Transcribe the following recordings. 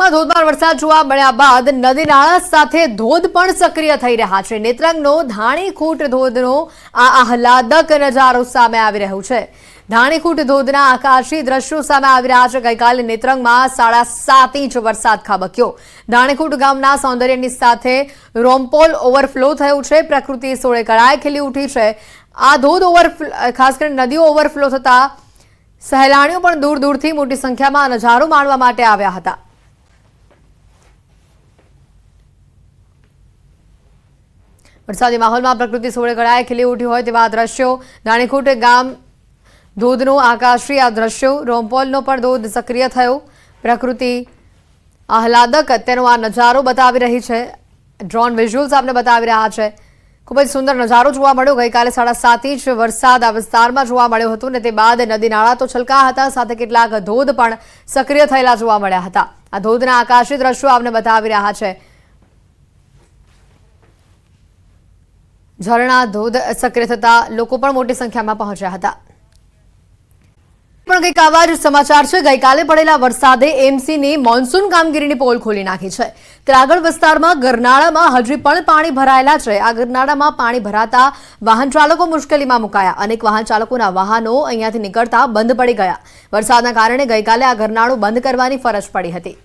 નેત્રંગમાં ધોધમાર વરસાદ જોવા મળ્યા બાદ નદી નાળા સાથે ધોધ પણ સક્રિય થઈ રહ્યા છે. નેત્રંગનો ધાણીખૂટ ધોધનો આ આહલાદક નજારો સામે આવી રહ્યો છે. ધાણીખૂટ ધોધના આકાશી દ્રશ્યો સામે આવી રહ્યા છે. ગઈકાલે નેત્રંગમાં સાડા સાત ઇંચ વરસાદ ખાબક્યો. ધાણીખૂટ ગામના સૌંદર્યની સાથે રોમપોલ ઓવરફ્લો થયું છે. પ્રકૃતિ સોળે કળાએ ખીલી ઉઠી છે. આ ધોધ ઓવરફ્લો, ખાસ કરીને નદીઓ ઓવરફ્લો થતા સહેલાણીઓ પણ દૂર દૂરથી મોટી સંખ્યામાં નજારો માણવા માટે આવ્યા હતા. વરસાદી માહોલમાં પ્રકૃતિ સોળે ગળાએ ખીલી ઉઠી હોય તેવા દ્રશ્યો. રાણીખોટ ગામ ધોધનું આકાશી આ દ્રશ્યો. રોમપોલનો પણ ધોધ સક્રિય થયો. પ્રકૃતિ આહલાદક તેનો આ નજારો બતાવી રહી છે. ડ્રોન વિઝ્યુઅલ્સ આપને બતાવી રહ્યા છે. ખૂબ જ સુંદર નજારો જોવા મળ્યો. ગઈકાલે સાડા સાત ઇંચ વરસાદ આ વિસ્તારમાં જોવા મળ્યો હતો ને તે બાદ નદી નાળા તો છલકા હતા. સાથે કેટલાક ધોધ પણ સક્રિય થયેલા જોવા મળ્યા હતા. આ ધોધના આકાશી દ્રશ્યો આપને બતાવી રહ્યા છે. ઝરણા, ધોધ સક્રિય થતા લોકો પણ મોટી સંખ્યામાં પહોંચ્યા હતા. પણ કંઈક આવા જ સમાચાર છે. ગઈકાલે પડેલા વરસાદે એમસીની મોન્સૂન કામગીરીની પોલ ખોલી નાખી છે. ત્રાગળ વિસ્તારમાં ગરનાળામાં હજી પણ પાણી ભરાયેલા છે. આ ગરનાળામાં પાણી ભરાતા વાહન ચાલકો મુશ્કેલીમાં મુકાયા. અનેક વાહન ચાલકોના વાહનો અહીંયાથી નીકળતા બંધ પડી ગયા. વરસાદના કારણે ગઈકાલે આ ગરનાળું બંધ કરવાની ફરજ પડી હતી.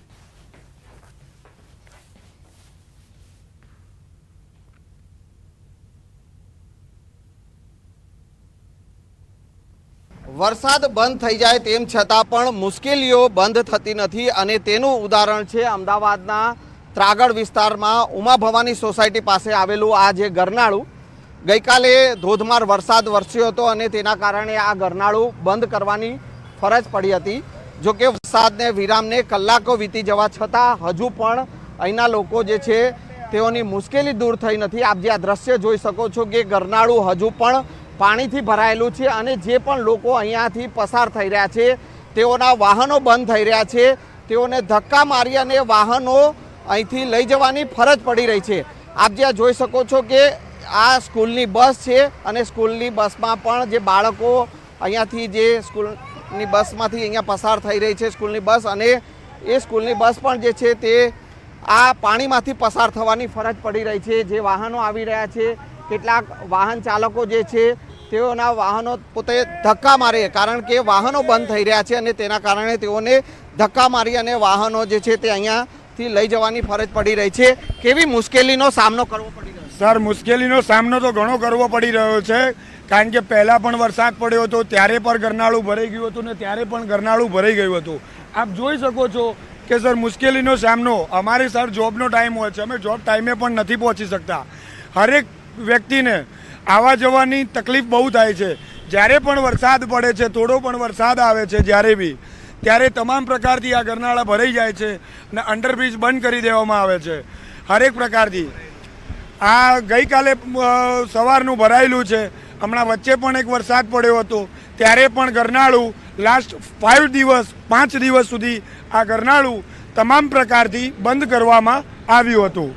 વરસાદ બંધ થઈ જાય તેમ છતાં પણ મુશ્કેલીઓ બંધ થતી નથી અને તેનું ઉદાહરણ છે અમદાવાદના ત્રાગડ વિસ્તારમાં ઉમા ભવાની સોસાયટી પાસે આવેલું આ જે ગરનાળું. ગઈકાલે ધોધમાર વરસાદ વરસ્યો હતો અને તેના કારણે આ ગરનાળું બંધ કરવાની ફરજ પડી હતી. જોકે વરસાદને વિરામને કલાકો વીતી જવા છતાં હજુ પણ અહીંના લોકો જે છે તેઓની મુશ્કેલી દૂર થઈ નથી. આપ જે આ દ્રશ્ય જોઈ શકો છો કે ગરનાળું હજુ પણ પાણીથી ભરાયેલું છે અને જે પણ લોકો અહીંયાથી પસાર થઈ રહ્યા છે, તેઓના વાહનો બંધ થઈ રહ્યા છે. તેઓને ધક્કા મારી અને વાહનો અહીંથી લઈ જવાની ફરજ પડી રહી છે. આપ જ્યાં જોઈ શકો છો કે આ સ્કૂલની બસ છે અને સ્કૂલની બસમાં પણ જે બાળકો અહીંયાથી જે સ્કૂલની બસમાંથી અહીંયા પસાર થઈ રહી છે સ્કૂલની બસ અને એ સ્કૂલની બસ પણ જે છે તે આ પાણીમાંથી પસાર થવાની ફરજ પડી રહી છે. જે વાહનો આવી રહ્યા છે, કેટલાક વાહન ચાલકો જે છે તેઓના વાહનો પોતે ધક્કા મારે કારણ કે વાહનો બંધ થઈ રહ્યા છે અને તેના કારણે તેઓને ધક્કા મારી અને વાહનો જે છે તે અહીંયાથી લઈ જવાની ફરજ પડી રહી છે. કેવી મુશ્કેલીનો સામનો કરવો પડી રહ્યો સર, મુશ્કેલીનો સામનો તો ઘણો કરવો પડી રહ્યો છે, કારણ કે પહેલાં પણ વરસાદ પડ્યો હતો, ત્યારે પણ ગરનાળું ભરાઈ ગયું હતું ને ત્યારે પણ ગરનાળું ભરાઈ ગયું હતું. આપ જોઈ શકો છો કે સર, મુશ્કેલીનો સામનો, અમારે સર, જોબનો ટાઈમ હોય છે, અમે જોબ ટાઈમે પણ નથી પહોંચી શકતા. હરેક વ્યક્તિને આવવા જવાની તકલીફ બહુ થાય છે. જ્યારે પણ વરસાદ પડે છે, થોડો પણ વરસાદ આવે છે, જ્યારે બી, ત્યારે તમામ પ્રકારથી આ ગરનાળા ભરાઈ જાય છે અને અંડરબ્રિજ બંધ કરી દેવામાં આવે છે. હરેક પ્રકારથી. આ ગઈકાલે સવારનું ભરાયેલું છે. હમણાં વચ્ચે પણ એક વરસાદ પડ્યો હતો. ત્યારે પણ ગરનાળું લાસ્ટ ફાઇવ દિવસ, પાંચ દિવસ સુધી આ ગરનાળું તમામ પ્રકારથી બંધ કરવામાં આવ્યું હતું.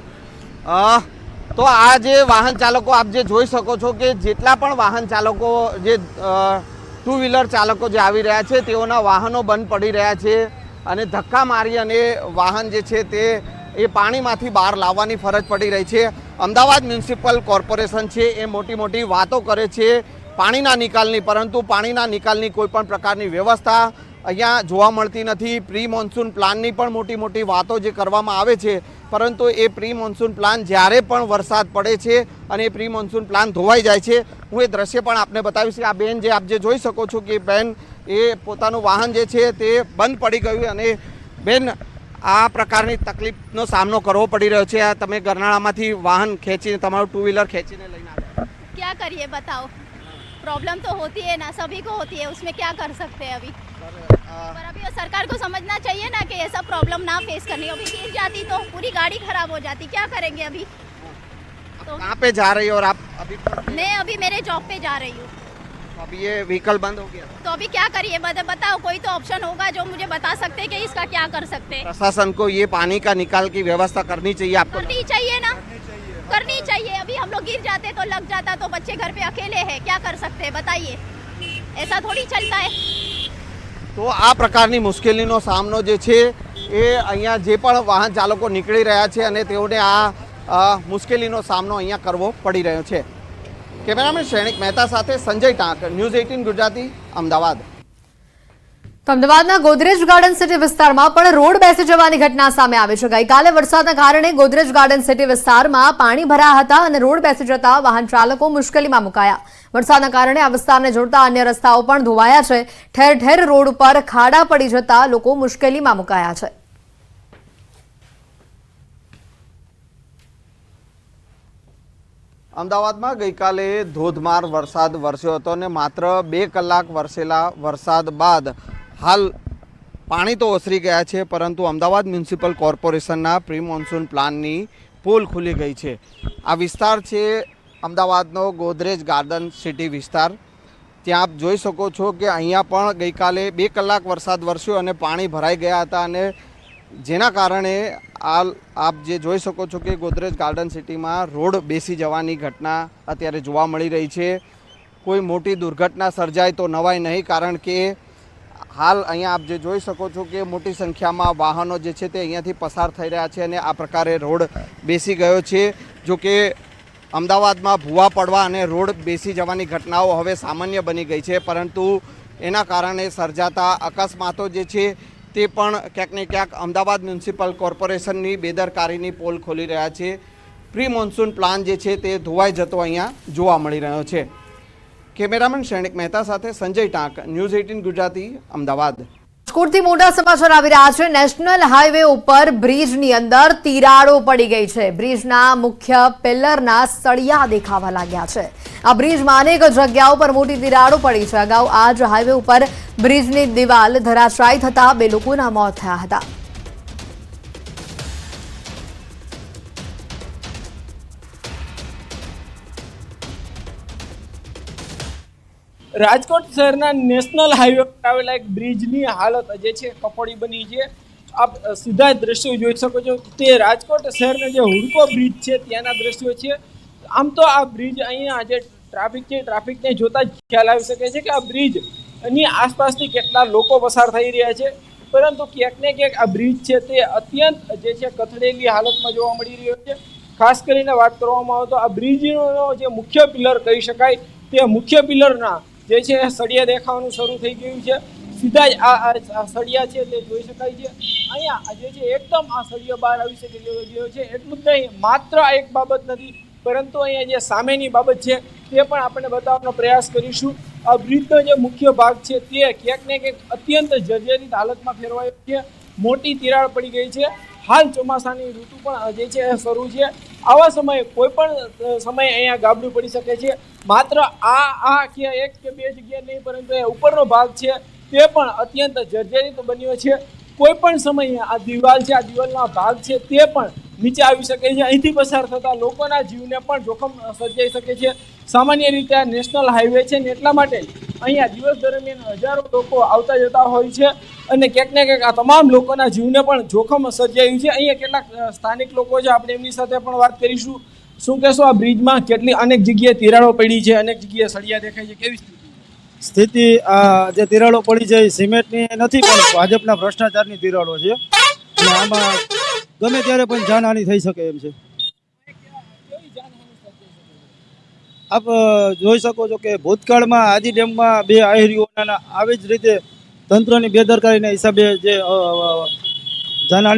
તો આ જે વાહન ચાલકો આપ જે જોઈ શકો છો કે જેટલા પણ વાહન ચાલકો જે ટુ વ્હીલર ચાલકો જે આવી રહ્યા છે, તેઓના વાહનો બંધ પડી રહ્યા છે અને ધક્કા મારી અને વાહન જે છે તે, એ પાણીમાંથી બહાર લાવવાની ફરજ પડી રહી છે. અમદાવાદ મ્યુનિસિપલ કોર્પોરેશન છે, એ મોટી મોટી વાતો કરે છે પાણીના નિકાલની, પરંતુ પાણીના નિકાલની કોઈ પણ પ્રકારની વ્યવસ્થા અહીંયા જોવા મળતી નથી. પ્રી મોન્સૂન પ્લાનની પણ મોટી મોટી વાતો જે કરવામાં આવે છે. પરંતુ એ પ્રી મોન્સૂન પ્લાન જ્યારે પણ વરસાદ પડે છે અને એ પ્રી મોન્સૂન પ્લાન ધોવાઈ જાય છે, હું એ દ્રશ્ય પણ આપને બતાવીશ કે આ બેન જે આપ જે જોઈ શકો છો કે બેન એ પોતાનું વાહન જે છે તે બંધ પડી ગયું અને બેન આ પ્રકારની તકલીફનો સામનો કરવો પડી રહ્યો છે. આ તમે ગરનાળામાંથી વાહન ખેંચીને, તમારું ટુ વ્હીલર ખેંચીને લઈને આવ્યા. ક્યાં કરીએ? બતાવો. प्रॉब्लम तो होती है ना सभी को होती है उसमें क्या कर सकते हैं अभी? पर अभी वो सरकार को समझना चाहिए ना कि ऐसा प्रॉब्लम ना फेस करनी। अभी गिर जाती तो पूरी गाड़ी खराब हो जाती क्या करेंगे अभी? तो कहाँ पे जा रही हो और आप अभी मैं अभी मेरे जॉब पे जा रही हूँ। अभी ये व्हीकल बंद हो गया। तो अभी क्या करिए बता- बताओ कोई तो ऑप्शन होगा जो मुझे बता सकते हैं कि इसका क्या कर सकते हैं? प्रशासन को ये पानी का निकाल की व्यवस्था करनी चाहिए आपको करनी चाहिए ना। करनी चाहिए अभी हम लोग गिर जाते तो लग जाता तो बच्चे घर पे अकेले हैं क्या कर सकते हैं बताइए ऐसा थोड़ी चलता है તો આ પ્રકારની મુશ્કેલીનો સામનો જે છે એ અહીંયા જે પણ વાહન ચાલકો નીકળી રહ્યા છે અને તેઓને આ અ, મુશ્કેલીનો સામનો અહીંયા કરવો પડી રહ્યો છે કેમેરામેન શ્રેણિક મહેતા સાથે સંજય ટાંક ન્યૂઝ એઇટીન ગુજરાતી અમદાવાદ અમદાવાદના ગોદરેજ ગાર્ડન સિટી વિસ્તારમાં પણ રોડ બેસી જવાની ઘટના સામે આવી છે. ગઈકાલે વરસાદના કારણે ગોદરેજ ગાર્ડન સિટી વિસ્તારમાં પાણી ભરાયા હતા અને રોડ બેસી જતા વાહન ચાલકો મુશ્કેલીમાં મુકાયા. વરસાદના કારણે આ વિસ્તારને જોડતા અન્ય રસ્તાઓ પણ ધોવાયા છે. ઠેર ઠેર રોડ ઉપર ખાડા પડી જતા લોકો મુશ્કેલીમાં મુકાયા છે. અમદાવાદમાં ગઈકાલે ધોધમાર વરસાદ વરસ્યો હતો અને માત્ર બે કલાક વરસેલા વરસાદ બાદ હાલ પાણી તો ઓસરી ગયા છે, પરંતુ અમદાવાદ મ્યુનિસિપલ કોર્પોરેશનના પ્રી મોન્સૂન પ્લાનની પોલ ખુલી ગઈ છે. આ વિસ્તાર છે અમદાવાદનો ગોદરેજ ગાર્ડન સિટી વિસ્તાર. ત્યાં આપ જોઈ શકો છો કે અહીંયા પણ ગઈકાલે બે કલાક વરસાદ વરસ્યો અને પાણી ભરાઈ ગયા હતા અને જેના કારણે આ આપ જે જોઈ શકો છો કે ગોદરેજ ગાર્ડન સિટીમાં રોડ બેસી જવાની ઘટના અત્યારે જોવા મળી રહી છે. કોઈ મોટી દુર્ઘટના સર્જાય તો નવાય નહીં, કારણ કે હાલ અહીંયા આપ જે જોઈ શકો છો કે મોટી સંખ્યામાં વાહનો જે છે તે અહીંયાથી પસાર થઈ રહ્યા છે અને આ પ્રકારે રોડ બેસી ગયો છે. જો કે અમદાવાદમાં ભૂવા પડવા અને રોડ બેસી જવાની ઘટનાઓ હવે સામાન્ય બની ગઈ છે, પરંતુ એના કારણે સર્જાતા અકસ્માતો જે છે તે પણ ક્યાંક ને ક્યાંક અમદાવાદ મ્યુનિસિપલ કોર્પોરેશનની બેદરકારીની પોલ ખોલી રહ્યા છે. પ્રી મોન્સૂન પ્લાન જે છે તે ધોવાઈ જતો અહીંયા જોવા મળી રહ્યો છે. કેમેરામેન શ્રેણિક મહેતા સાથે સંજય ટાંક, ન્યૂઝ એઇટીન ગુજરાતી, અમદાવાદ. રાજકોટથી મોટા સમાચાર આવી રહ્યા છે. નેશનલ હાઈવે ઉપર બ્રિજની અંદર તિરાડો પડી ગઈ છે. બ્રિજના મુખ્ય પિલરના સળિયા દેખાવા લાગ્યા છે. આ બ્રિજમાં અનેક જગ્યાઓ પર મોટી તિરાડો પડી છે. અગાઉ આ જ હાઈવે ઉપર બ્રિજની દિવાલ ધરાશાયી થતા બે લોકોના મોત થયા હતા. રાજકોટ શહેરના નેશનલ હાઈવે પર આવેલા એક બ્રિજની હાલત જે છે કપોડી બની છે. આપ સીધા દ્રશ્યો જોઈ શકો છો તે રાજકોટ શહેરના જે હુડકો બ્રિજ છે ત્યાંના દ્રશ્યો છે. આમ તો આ બ્રિજ અહીંયા જે ટ્રાફિક છે, ટ્રાફિકને જોતા જ ખ્યાલ આવી શકે છે કે આ બ્રિજની આસપાસથી કેટલા લોકો પસાર થઈ રહ્યા છે. પરંતુ ક્યાંક ને ક્યાંક આ બ્રિજ છે તે અત્યંત જે છે કથળેલી હાલતમાં જોવા મળી રહ્યો છે. ખાસ કરીને વાત કરવામાં આવે તો આ બ્રિજનો જે મુખ્ય પિલર કહી શકાય તે મુખ્ય પિલરના જે છે સળિયા દેખાવાનું શરૂ થઈ ગયું છે. સીધા જ આ સળિયા છે તે જોઈ શકાય છે. અહીંયા જે છે એકદમ આ સળિયો બહાર આવી શકે ગયો છે. એટલું જ નહીં, માત્ર એક બાબત નથી, પરંતુ અહીંયા જે સામેની બાબત છે તે પણ આપણે બતાવવાનો પ્રયાસ કરીશું. આ બ્રિજનો જે મુખ્ય ભાગ છે તે ક્યાંક ને ક્યાંક અત્યંત જર્જરિત હાલતમાં ફેરવાયો છે. મોટી તિરાડ પડી ગઈ છે. હાલ ચોમાસાની ઋતુ પણ જે છે શરૂ છે. આવા સમયે કોઈ પણ સમયે અહીંયા ગાબડું પડી શકે છે. માત્ર આ આ કે એક કે બે જગ્યા નહીં, પરંતુ એ ઉપરનો ભાગ છે, તે પણ અત્યંત જર્જરિત બન્યો છે. કોઈ પણ સમયે આ દિવાલ છે, આ દિવાલના ભાગ છે, તે પણ નીચે આવી શકે છે. અહીંથી પસાર થતા લોકોના જીવને પણ જોખમ સર્જાઈ શકે છે. સામાન્ય રીતે આ નેશનલ હાઈવે છે ને એટલા માટે અહીંયા દિવસ દરમિયાન હજારો લોકો આવતા જતા હોય છે અને ક્યાંક ને ક્યાંક આ તમામ લોકોના જીવને પણ જોખમ સર્જાયું છે. અહીંયા કેટલાક સ્થાનિક લોકો છે, આપણે એમની સાથે પણ વાત કરીશું. શું કહેશો આ બ્રિજમાં કેટલી અનેક જગ્યાએ તિરાડો પડી છે, અનેક જગ્યાએ સળિયા દેખાય છે, કેવી સ્થિતિ? સ્થિતિ જે તિરાડો પડી છે એ સિમેન્ટની નથી, પણ ભાજપના ભ્રષ્ટાચારની તિરાડો છે. આમાં ગમે ત્યારે પણ જાનહાનિ થઈ શકે એમ છે. આપ જોઈ શકો છો કે ભૂતકાળમાં આજી ડેમમાં બે આહિરીઓના આવી જ રીતે તંત્રની બેદરકારીના હિસાબે જે અ,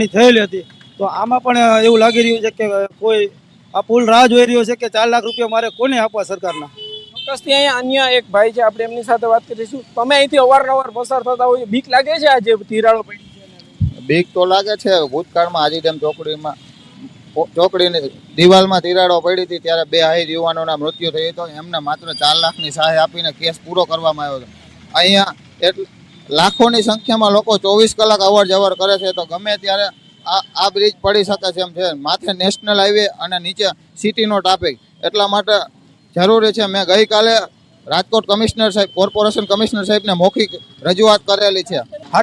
થયેલી હતી. તો આમાં પણ એવું લાગી રહ્યું છે કે કોઈ આ પુલ રાહ જોઈ રહ્યો છે કે ચાર લાખ રૂપિયા મારે કોને આપવા સરકારના? ચોક્કસથી અહીંયા અન્ય એક ભાઈ છે આપણે એમની સાથે વાત કરીશું. તમે અહીંથી અવારનવાર પસાર થતા હોય બીક લાગે છે આ જે તિરાડો પડી છે? બીક તો લાગે છે ભૂતકાળમાં આજી ડેમ ચોકડીમાં ચોકડીની દિવાલમાં તિરાડો પડી હતી ત્યારે બે આહિર યુવાનોના મૃત્યુ થયું હતું. એમને માત્ર ચાર લાખની સહાય આપીને કેસ પૂરો કરવામાં આવ્યો હતો. અહીંયા એટલે લાખોની સંખ્યામાં લોકો ચોવીસ કલાક અવર જવર કરે છે તો ગમે ત્યારે આ આ બ્રિજ પડી શકે છે એમ છે. માથે નેશનલ હાઈવે અને નીચે સિટીનો ટ્રાફિક એટલા માટે જરૂરી છે, મેં ગઈકાલે રાજકોટ કમિશનર સાહેબ, કોર્પોરેશન કમિશનર સાહેબને મૌખિક રજૂઆત કરેલી છે.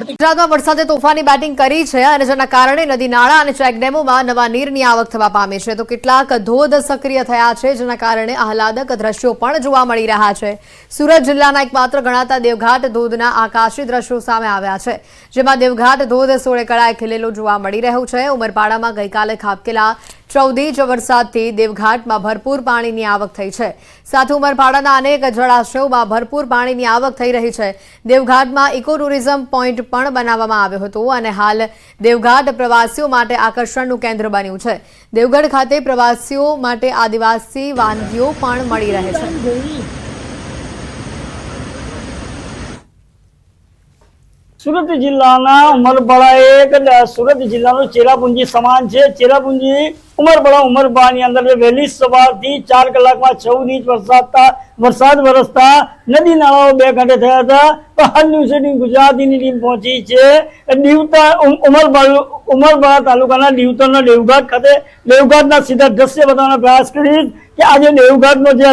ગુજરાતમાં વરસાદે તોફાની બેટિંગ કરી છે અને જેના કારણે નદી નાળા અને ચેકડેમોમાં નવા નીરની આવક થવા પામી છે. તો કેટલાક ધોધ સક્રિય થયા છે, જેના કારણે આહલાદક દ્રશ્યો પણ જોવા મળી રહ્યા છે. સુરત જિલ્લાના એકમાત્ર ગણાતા દેવઘાટ ધોધના આકાશી દ્રશ્યો સામે આવ્યા છે, જેમાં દેવઘાટ ધોધ સોળે કળાએ ખીલેલો જોવા મળી રહ્યો છે. ઉમરપાડામાં ગઈકાલે ખાબકેલા ચૌદ ઇંચ વરસાદથી દેવઘાટમાં ભરપૂર પાણીની આવક થઈ છે. સાથે ઉમરપાડાના અનેક જળાશયોમાં ભરપૂર પાણીની આવક થઈ રહી છે. દેવઘાટમાં ઇકો ટુરિઝમ પોઈન્ટ પણ બનાવવામાં આવ્યો હતો અને હાલ દેવઘાટ પ્રવાસીઓ માટે આકર્ષણનું કેન્દ્ર બન્યું છે. દેવગઢ ખાતે પ્રવાસીઓ માટે આદિવાસી વાનગીઓ પણ મળી રહે છે. સુરત જિલ્લાના ઉમરપાડા એક સુરત જિલ્લાનું ચેરાપુંજી સમાન છે. ચેરાપુંજી ઉમરપાડા ઉમરપાડાની અંદર વહેલી સવારથી ચાર કલાકમાં ચૌદ ઇંચ વરસાદ વરસાદ વરસતા નદી નાળાઓ બે કાંઠે થયા હતા. પણ હાલ ન્યૂઝ ગુજરાતીની ટીમ પહોંચી છે. દીવતા ઉમ- ઉમરપાડા ઉમરપાડા તાલુકાના દીવતરના દેવઘાટ ખાતે. દેવઘાટના સીધા દ્રશ્ય બતાવવાનો પ્રયાસ કરીશ કે આજે દેવઘાટનો જે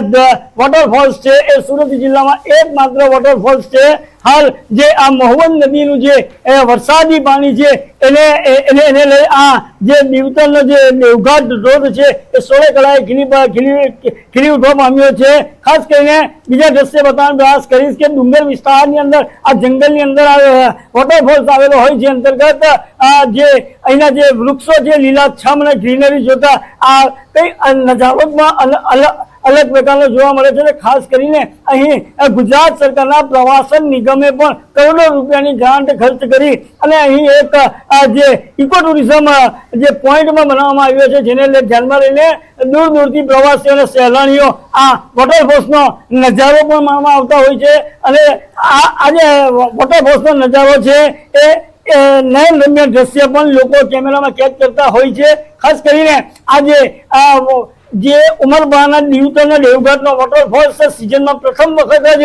વોટરફોલ્સ છે એ સુરત જિલ્લામાં એકમાત્ર વોટરફોલ્સ છે. હાલ જે આ મહુવન નદીનું જે વરસાદી પાણી છે એને એને લઈ આ જે દીવતરનો જે દેવઘાટ ધોધ છે. એ સોળે કળાએ ખીલી ખીલી ઉઠવા પામ્યો છે. ખાસ કરીને બીજા દ્રશ્ય બતાવવાનો પ્રયાસ કરીશ કે ડુંગર વિસ્તારની અંદર, આ જંગલની અંદર આ વોટરફોલ્સ આવેલો હોય છે અંતર્ગત, આ જે અહીંના જે વૃક્ષો છે લીલાછમ અને ગ્રીનરી જોતા આ કઈ નજારોમાં અલગ પ્રકારનો જોવા મળે છે ખાસ કરીને અહીં ગુજરાત સરકારના પ્રવાસન નિગમે પણ કરોડો રૂપિયાની ગ્રાન્ટ ખર્ચ કરી અને અહીં એક જે ઇકો ટુરિઝમ જે પોઈન્ટમાં બનાવવામાં આવ્યો છે, જેને ધ્યાનમાં લઈને દૂર દૂરથી પ્રવાસીઓ અને સહેલાણીઓ આ વોટરફોલ્સનો નજારો પણ માણવા આવતા હોય છે અને આ જે વોટરફોલ્સનો નજારો છે એ નયન રમ્ય દ્રશ્ય પણ લોકો કેમેરામાં કેદ કરતા હોય છે. ખાસ કરીને આજે જે ઉમરબાના દિવતોના દેવઘાટનો વોટરફોલ છે સિઝનમાં પ્રથમ વખત જ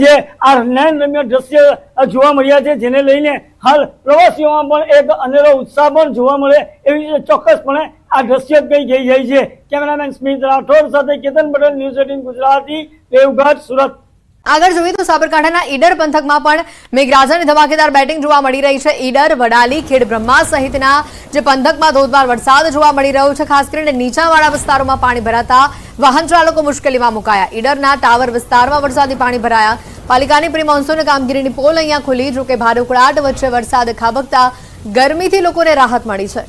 જે આ નયન રમ્ય દ્રશ્ય જોવા મળ્યા છે, જેને લઈને હાલ પ્રવાસીઓમાં પણ એક અનેરો ઉત્સાહ પણ જોવા મળે એવી ચોક્કસપણે આ દ્રશ્ય કઈ જઈ જાય છે. કેમેરામેન સ્મિત રાઠોડ સાથે કેતન પટેલ ન્યૂઝ એટીન ગુજરાતી દેવઘાટ સુરત. આગળ જોઈએ તો સાબરકાંઠાના ઈડર પંથકમાં પણ મેઘરાજાની ધમાકેદાર બેટિંગ જોવા મળી રહી છે. ઈડર, વડાલી, ખેડ બ્રહ્મા સહિતના જે પંથકમાં ધોધમાર વરસાદ જોવા મળી રહ્યો છે, ખાસ કરીને નીચાણવાળા વિસ્તારોમાં પાણી ભરાતા વાહન ચાલકો મુશ્કેલીમાં મુકાયા. ઈડરના ટાવર વિસ્તારમાં વરસાદી પાણી ભરાયા. પાલિકાની પ્રી મોન્સૂન કામગીરીની પોલ અહીંયા ખુલી, જોકે ભારે ઉકળાટ વચ્ચે વરસાદ ખાબકતા ગરમીથી લોકોને રાહત મળી છે.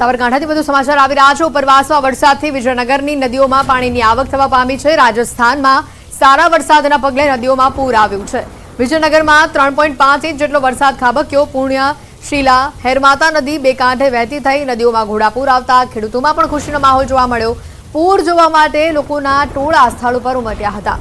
સાબરકાંઠાથી વધુ સમાચાર આવી રહ્યા છે. ઉપરવાસમાં વરસાદથી વિજયનગરની નદીઓમાં પાણીની આવક થવા પામી છે. રાજસ્થાનમાં સારા વરસાદના પગલે નદીઓમાં પૂર આવ્યું છે. વિજયનગરમાં ત્રણ પોઈન્ટ પાંચ ઇંચ જેટલો વરસાદ ખાબક્યો. પુણ્ય શીલા, હેરમાતા નદી બે કાંઠે વહેતી થઈ. નદીઓમાં ઘોડાપૂર આવતા ખેડૂતોમાં પણ ખુશીનો માહોલ જોવા મળ્યો. પૂર જોવા માટે લોકોના ટોળા સ્થળ ઉપર ઉમટ્યા હતા.